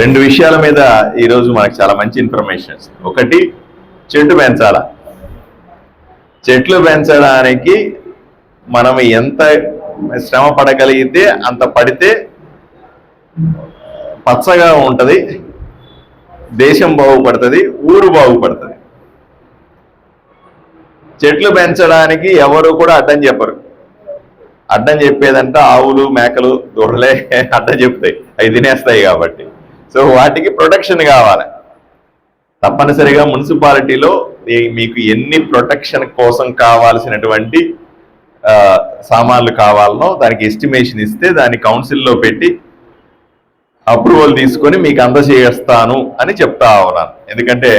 రెండు విషయాల మీద ఈరోజు మనకు చాలా మంచి ఇన్ఫర్మేషన్ ఒకటి చెట్టు పెంచాల? చెట్లు పెంచడానికి మనం ఎంత శ్రమ పడగలిగితే అంత పడితే పచ్చగా ఉంటుంది దేశం బాగుపడుతుంది ఊరు బాగుపడుతుంది. చెట్లు పెంచడానికి ఎవరు కూడా అడ్డం చెప్పరు. అడ్డం చెప్పేదంటే ఆవులు మేకలు దొరలే అడ్డం చెప్తాయి. అవి తినేస్తాయి కాబట్టి. సో వాటికి ప్రొటెక్షన్ కావాలి. తప్పనిసరిగా మున్సిపాలిటీలో మీకు ఎన్ని ప్రొటెక్షన్ కోసం కావాల్సినటువంటి సామాన్లు కావాలనో దానికి ఎస్టిమేషన్ ఇస్తే దాన్ని కౌన్సిల్లో పెట్టి అప్రూవల్ తీసుకొని మీకు అందజేస్తాను అని చెప్తా ఉన్నాను. ఎందుకంటే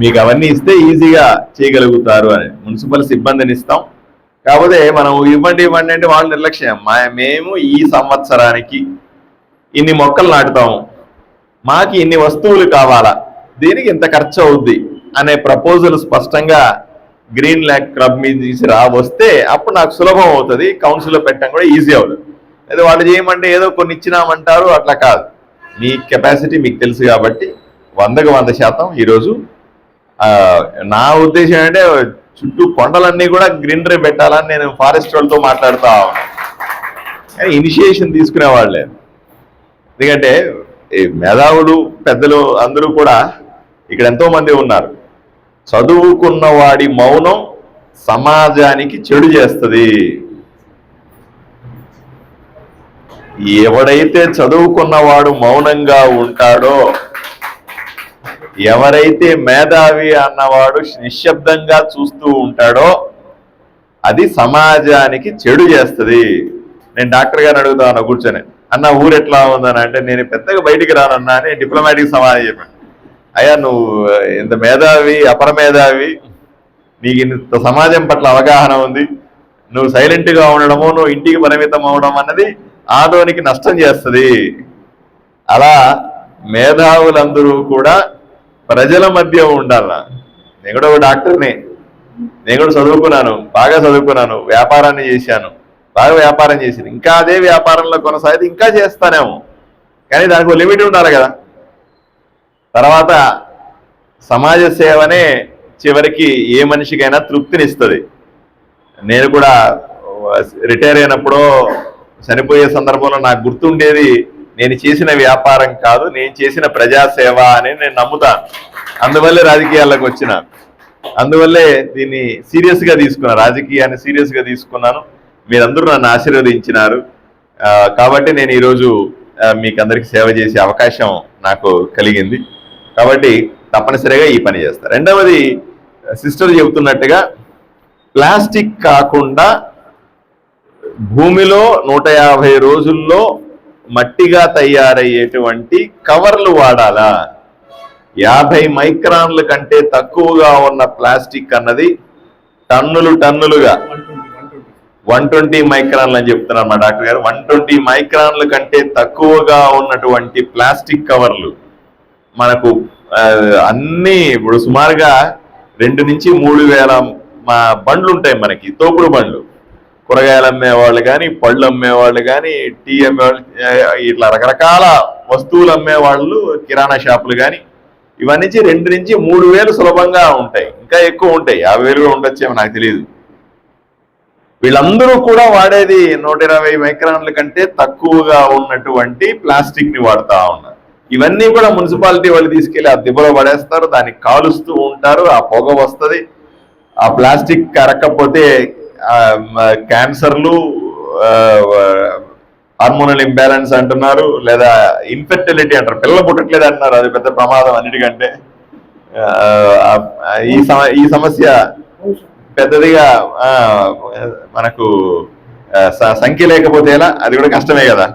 మీకు అవన్నీ ఇస్తే ఈజీగా చేయగలుగుతారు అని. మున్సిపల్ సిబ్బందిని ఇస్తాం. కాకపోతే మనం ఇవ్వండి ఇవ్వండి అంటే వాళ్ళు నిర్లక్ష్యం. మేము ఈ సంవత్సరానికి ఇన్ని మొక్కలు నాటుతాము మాకు ఇన్ని వస్తువులు కావాలా? దీనికి ఇంత ఖర్చు అవుద్ది? అనే ప్రపోజల్ స్పష్టంగా గ్రీన్ ల్యాక్ క్లబ్ మీద తీసి రా వస్తే అప్పుడు నాకు సులభం అవుతుంది. కౌన్సిల్లో పెట్టడం కూడా ఈజీ అవుతుంది. లేదా వాళ్ళు చేయమంటే ఏదో కొన్ని ఇచ్చినామంటారు అట్లా కాదు. మీ కెపాసిటీ మీకు తెలుసు కాబట్టి వందకు వంద శాతం ఈరోజు నా ఉద్దేశం అంటే చుట్టూ కొండలన్నీ కూడా గ్రీనరీ పెట్టాలని నేను ఫారెస్ట్ వాళ్ళతో మాట్లాడుతా ఉన్నాను కానీ ఇనిషియేషన్ తీసుకునే వాళ్ళే ఎందుకంటే ఈ మేధావులు పెద్దలు అందరూ కూడా ఇక్కడ ఎంతో మంది ఉన్నారు. చదువుకున్న వాడి మౌనం సమాజానికి చెడు చేస్తుంది. ఎవడైతే చదువుకున్నవాడు మౌనంగా ఉంటాడో ఎవరైతే మేధావి అన్నవాడు నిశ్శబ్దంగా చూస్తూ ఉంటాడో అది సమాజానికి చెడు చేస్తుంది. నేను డాక్టర్ గారిని అడుగుతాను కూర్చొని. అన్న ఊరు ఎట్లా ఉందని అంటే నేను పెద్దగా బయటికి రానన్నా అని డిప్లొమాటిక్ సమాధానం చెప్పాను. అయ్యా నువ్వు ఇంత మేధావి అపర మేధావి నీకు ఇంత సమాజం పట్ల అవగాహన ఉంది. నువ్వు సైలెంట్గా ఉండడము నువ్వు ఇంటికి పరిమితం అవడం అన్నది ఆదోనికి నష్టం చేస్తుంది. అలా మేధావులందరూ కూడా ప్రజల మధ్య ఉండాల? నేను కూడా ఒక డాక్టర్ని. నేను కూడా చదువుకున్నాను బాగా చదువుకున్నాను వ్యాపారాన్ని చేశాను. బాగా వ్యాపారం చేసింది. ఇంకా అదే వ్యాపారంలో కొనసాగితే ఇంకా చేస్తానేమో. కానీ దానికి ఒక లిమిట్ ఉండాలి కదా. తర్వాత సమాజ సేవనే చివరికి ఏ మనిషికైనా తృప్తినిస్తుంది. నేను కూడా రిటైర్ అయినప్పుడో చనిపోయే సందర్భంలో నాకు గుర్తుండేది నేను చేసిన వ్యాపారం కాదు నేను చేసిన ప్రజాసేవ అని నేను నమ్ముతాను. అందువల్లే రాజకీయాల్లోకి వచ్చిన. అందువల్లే దీన్ని సీరియస్గా తీసుకున్నాను రాజకీయాన్ని సీరియస్గా తీసుకున్నాను. మీరందరూ నన్ను ఆశీర్వదించినారు. కాబట్టి నేను ఈరోజు మీకు అందరికి సేవ చేసే అవకాశం నాకు కలిగింది. కాబట్టి తప్పనిసరిగా ఈ పని చేస్తారు రెండవది సిస్టర్ చెబుతున్నట్టుగా ప్లాస్టిక్ కాకుండా భూమిలో నూట యాభై రోజుల్లో మట్టిగా తయారయ్యేటువంటి కవర్లు వాడాలా? యాభై మైక్రాన్ల కంటే తక్కువగా ఉన్న ప్లాస్టిక్ అన్నది టన్నులు టన్నులుగా వన్ ట్వంటీ మైక్రాన్లు అని చెప్తున్నారు మా డాక్టర్ గారు. వన్ ట్వంటీ మైక్రాన్ల కంటే తక్కువగా ఉన్నటువంటి ప్లాస్టిక్ కవర్లు మనకు అన్నీ అన్ని ఇప్పుడు సుమారుగా రెండు నుంచి మూడు వేల మా బండ్లు ఉంటాయి మనకి తోపుడు బండ్లు. కూరగాయలు అమ్మేవాళ్ళు కానీ పళ్ళు అమ్మేవాళ్ళు కానీ టీ అమ్మేవాళ్ళు ఇట్లా రకరకాల వస్తువులు అమ్మేవాళ్ళు కిరాణా షాపులు కానీ ఇవన్నీ రెండు నుంచి మూడు వేలు సులభంగా ఉంటాయి. ఇంకా ఎక్కువ ఉంటాయి. యాభై వేలు కూడా ఉండొచ్చేమో నాకు తెలియదు వీళ్ళందరూ కూడా వాడేది నూట ఇరవై మైక్రాన్ల కంటే తక్కువగా ఉన్నటువంటి ప్లాస్టిక్ని వాడుతూ ఉన్నారు. ఇవన్నీ కూడా మున్సిపాలిటీ వాళ్ళు తీసుకెళ్ళి ఆ దిబ్బలో పడేస్తారు దాన్ని కాలుస్తూ ఉంటారు ఆ పొగ వస్తుంది. ఆ ప్లాస్టిక్ కరక్కపోతే క్యాన్సర్లు హార్మోనల్ ఇంబ్యాలెన్స్ అంటున్నారు లేదా ఇన్ఫెర్టిలిటీ అంటారు. పిల్లలు పుట్టట్లేదు అంటున్నారు అది పెద్ద ప్రమాదం అన్నిటికంటే. ఈ సమ ఈ సమస్య పెద్దదిగా మనకు సంఖ్య లేకపోతే ఎలా అది కూడా కష్టమే కదా.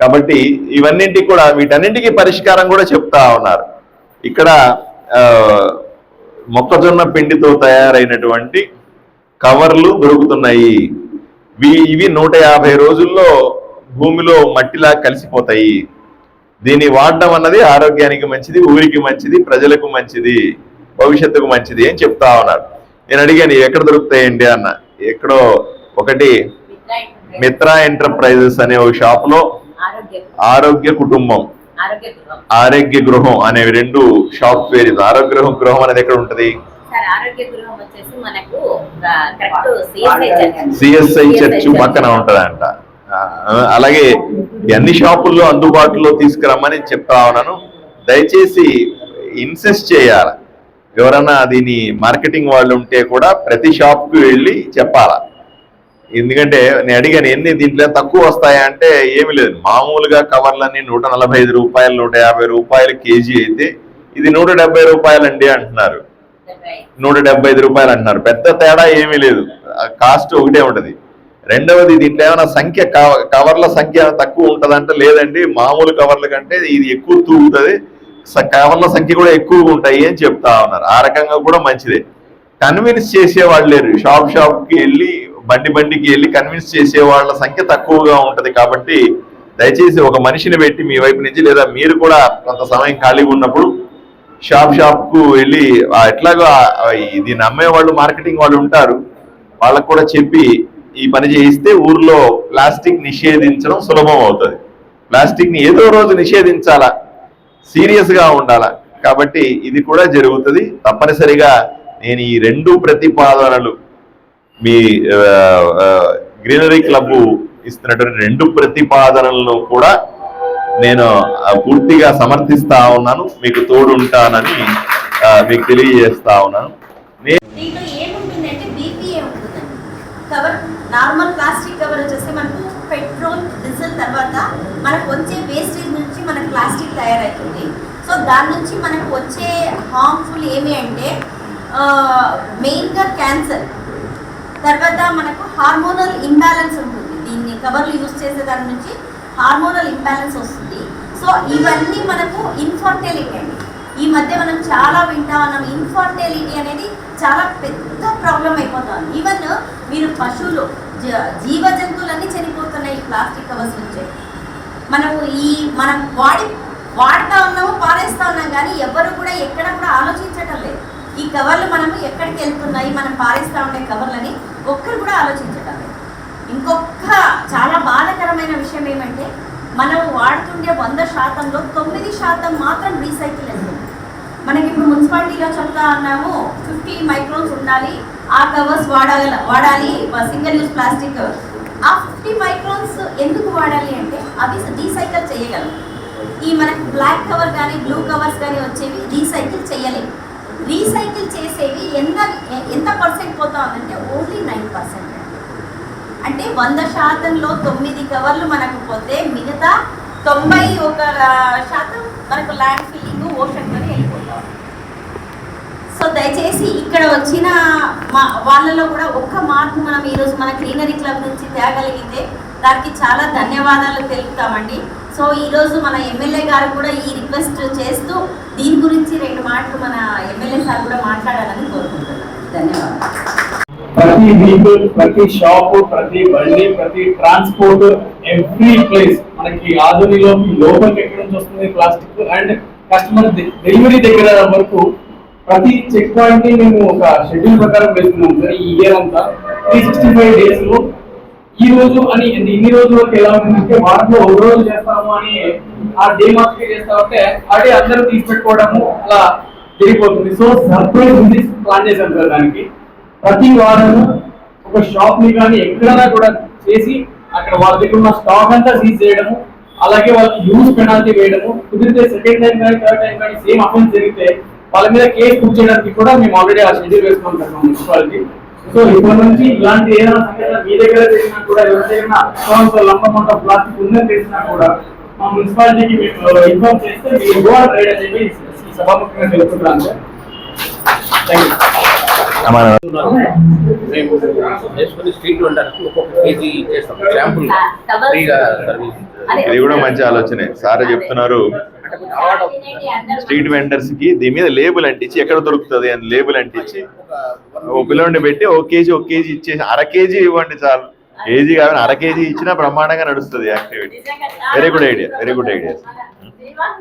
కాబట్టి ఇవన్నింటికి కూడా వీటన్నింటికి పరిష్కారం కూడా చెప్తా ఉన్నారు. ఇక్కడ మొక్కజొన్న పిండితో తయారైనటువంటి కవర్లు దొరుకుతున్నాయి. ఇవి ఇవి నూట యాభై రోజుల్లో భూమిలో మట్టిలా కలిసిపోతాయి. దీన్ని వాడడం అన్నది ఆరోగ్యానికి మంచిది ఊరికి మంచిది ప్రజలకు మంచిది భవిష్యత్తుకు మంచిది అని చెప్తా ఉన్నారు. నేను అడిగాను "ఇవి ఎక్కడ దొరుకుతాయండి అన్న. ఎక్కడో ఒకటి మిత్రా ఎంటర్ప్రైజెస్ అనే ఒక షాప్లో ఆరోగ్య కుటుంబం ఆరోగ్య గృహం అనే రెండు షాప్ పేరు ఇది. ఆరోగ్య గృహం గృహం అనేది ఎక్కడ ఉంటది? CSI church. పక్కన ఉంటదంట. అలాగే ఈ అన్ని షాపుల్లో అందుబాటులో తీసుకురమ్మని చెప్తా ఉన్నాను. దయచేసి ఇన్సిస్ట్ చేయాలి. ఎవరన్నా దీని మార్కెటింగ్ వాళ్ళు ఉంటే కూడా ప్రతి షాప్కి వెళ్ళి చెప్పాలా? ఎందుకంటే నేను అడిగాను ఎన్ని దీంట్లో తక్కువ వస్తాయా అంటే ఏమి లేదు. మామూలుగా కవర్లన్నీ నూట నలభై ఐదు రూపాయలు నూట యాభై రూపాయలు కేజీ అయితే ఇది నూట డెబ్బై రూపాయలండి అంటున్నారు. నూట డెబ్బై ఐదు రూపాయలు అంటున్నారు. పెద్ద తేడా ఏమీ లేదు. కాస్ట్ ఒకటే ఉంటుంది. రెండవది దీంట్లో ఏమైనా సంఖ్య కవ- కవర్ల సంఖ్య తక్కువ ఉంటుందంటే లేదండి. మామూలు కవర్ల కంటే ఇది ఎక్కువ తూగుతుంది. కవర్ల సంఖ్య కూడా ఎక్కువగా ఉంటాయి అని చెప్తా ఉన్నారు. ఆ రకంగా కూడా మంచిదే. కన్విన్స్ చేసే వాళ్ళు లేరు. షాప్ షాప్కి వెళ్ళి బండి బండికి వెళ్ళి కన్విన్స్ చేసే వాళ్ళ సంఖ్య తక్కువగా ఉంటది కాబట్టి దయచేసి ఒక మనిషిని పెట్టి మీ వైపు నుంచి లేదా మీరు కూడా కొంత సమయం ఖాళీగా ఉన్నప్పుడు షాప్ షాప్కు వెళ్ళి ఎట్లాగో ఇది నమ్మే వాళ్ళు మార్కెటింగ్ వాళ్ళు ఉంటారు. వాళ్ళకు కూడా చెప్పి ఈ పని చేయిస్తే ఊర్లో ప్లాస్టిక్ నిషేధించడం సులభం అవుతుంది. ప్లాస్టిక్ని ఏదో రోజు నిషేధించాలా? సీరియస్గా ఉండాల. కాబట్టి ఇది కూడా జరుగుతుంది. తప్పనిసరిగా నేను ఈ రెండు ప్రతిపాదనలు మీ గ్రీనరీ క్లబ్ ఇస్తున్నటువంటి రెండు ప్రతిపాదనలను కూడా నేను పూర్తిగా సమర్థిస్తా ఉన్నాను. మీకు తోడుంటానని ఉంటానని మీకు తెలియజేస్తా ఉన్నాను. కవర్ నార్మల్ ప్లాస్టిక్ కవర్ వచ్చేసి మనకు పెట్రోల్ డీజిల్ తర్వాత మనకు వచ్చే వేస్టేజ్ మనకు ప్లాస్టిక్ తయారవుతుంది. సో దాని నుంచి మనకు వచ్చే హార్మ్ఫుల్ ఏమి అంటే మెయిన్గా క్యాన్సర్ తర్వాత మనకు హార్మోనల్ ఇంబ్యాలెన్స్ ఉంటుంది. దీన్ని కవర్లు యూజ్ చేసే దాని నుంచి హార్మోనల్ ఇంబ్యాలెన్స్ వస్తుంది. సో ఇవన్నీ మనకు ఇన్ఫర్టిలిటీ అండి. ఈ మధ్య మనం చాలా వింటా ఉన్నాం ఇన్ఫర్టిలిటీ అనేది చాలా పెద్ద ప్రాబ్లం అయిపోతుంది. ఈవెన్ మీరు పశువులు జ- జీవ జంతువులన్నీ చనిపోతున్నాయి ఈ ప్లాస్టిక్ కవర్స్ నుంచే. మనము ఈ మనం వాడి వాడుతూ ఉన్నాము పారేస్తా ఉన్నాం కానీ ఎవరు కూడా ఎక్కడ కూడా ఆలోచించటం లేదు. ఈ కవర్లు మనము ఎక్కడికి వెళ్తున్నాయి మనం పారేస్తూ ఉండే కవర్లని ఒక్కరు కూడా ఆలోచించటం లేదు. ఇంకొక చాలా బాధాకరమైన విషయం ఏమంటే మనం వాడుతుండే వంద శాతంలో తొమ్మిది శాతం మాత్రం రీసైకిల్ అవుతుంది మనకి ఇప్పుడు మున్సిపాలిటీలో చెప్తా ఉన్నాము ఫిఫ్టీ మైక్రోన్స్ ఉండాలి ఆ కవర్స్ వాడగల వాడాలి single use plastic covers. Fifty microns ఎందుకు వాడాలి అంటే అవి రీసైకిల్ చేయగలం ఈ మనకు బ్లాక్ కవర్ కానీ బ్లూ కవర్స్ కానీ వచ్చేవి రీసైకిల్ చేయలేము రీసైకిల్ చేసేవి ఎంత ఎంత పర్సెంట్ పోతా ఉందంటే ఓన్లీ నైన్ పర్సెంట్. అంటే వంద శాతంలో తొమ్మిది కవర్లు మనకు పోతే మిగతా తొంభై ఒక శాతం మనకు ల్యాండ్ ఫిల్లింగ్ ఓషన్లోనే వెళ్ళిపోతాం సో దయచేసి ఇక్కడ వచ్చిన మా వాళ్ళలో కూడా ఒక్క మార్పు మనం ఈరోజు మన గ్రీనరీ క్లబ్ నుంచి తేగలిగితే దానికి చాలా ధన్యవాదాలు తెలుపుతామండి. సో ఈరోజు మన ఎమ్మెల్యే గారు కూడా ఈ రిక్వెస్ట్ చేస్తూ దీని గురించి రెండు మాటలు మన ఎమ్మెల్యే సార్ కూడా మాట్లాడాలని కోరుకుంటున్నాను ధన్యవాదాలు. ప్రతి వెహికల్ ప్రతి షాప్ ప్రతి బండి ప్రతి ట్రాన్స్పోర్ట్ ఎవ్రీ ప్లేస్ మనకి ఆధునిలోకి లోపలికి ఎక్కడి నుంచి వస్తుంది ప్లాస్టిక్? అండ్ కస్టమర్ డెలివరీ దగ్గర వరకు ప్రతి చెక్ పాయింట్ని మేము ఒక షెడ్యూల్ ప్రకారం వెళ్తున్నాం సార్ ఈ ఇయర్ అంతా. త్రీ సిక్స్టీ ఫైవ్ డేస్లో ఈ రోజు అని ఇన్ని రోజులు ఎలా ఉంటుందంటే వారంలో ఒక రోజు చేస్తాము అని ఆ డే మార్కెట్ చేస్తామంటే ఆ డే అందరూ తీసిపెట్టుకోవడము అలా జరిగిపోతుంది. సో సర్ప్రైజ్ ప్లాన్ చేశాం సార్ దానికి. ప్రతి వారము ఒక షాప్ని కానీ ఎక్కడైనా కూడా చేసి అక్కడ వాళ్ళ దగ్గర ఉన్న స్టాక్ అంతా సీజ్ చేయడము అలాగే వాళ్ళకి యూజ్ పెనాల్టీ వేయడము కుదిరితే సెకండ్ టైం కానీ థర్డ్ టైం కానీ సేమ్ అఫెన్స్ జరిగితే వాళ్ళ మీద కేసు బుక్ చేయడానికి కూడా మేము ఆల్రెడీ ఆ షెడ్యూల్ సార్ మా మున్సిపాలిటీ సో ఇప్పటి నుంచి ఇలాంటి ఏదైనా సంఘటన మీ దగ్గర చేసినా కూడా ఎవరిదైనా లంబమంట ప్లాస్టిక్ ఉందని తెలిసినా కూడా మా మున్సిపాలిటీకి మీరు ఇన్ఫార్మ్ చేస్తే మీరు గోవా రైడ్ అనేది సభాముఖంగా తెలుపుతున్నాను థ్యాంక్ యూ మేము చేసుకుని స్ట్రీట్ వండర్కి ఒక్కొక్క కేజీ చేస్తాం. Sample Covers. ఫ్రీగా సర్వీస్ అదే. ఇది కూడా మంచి ఆలోచనే. సార్ చెప్తున్నారు స్ట్రీట్ వెండర్స్కి దీని మీద లేబుల్ అంటించి ఎక్కడ దొరుకుతుంది అని లేబుల్ అంటించి ఓ పిల్లోడిని పెట్టి ఒక కేజీ ఒక కేజీ ఇచ్చేసి అర కేజీ ఇవ్వండి చాలు. కేజీ కావాలి అర కేజీ ఇచ్చినా బ్రహ్మాండంగా నడుస్తుంది activity. idea, very good idea. మన శ్రీనివాస్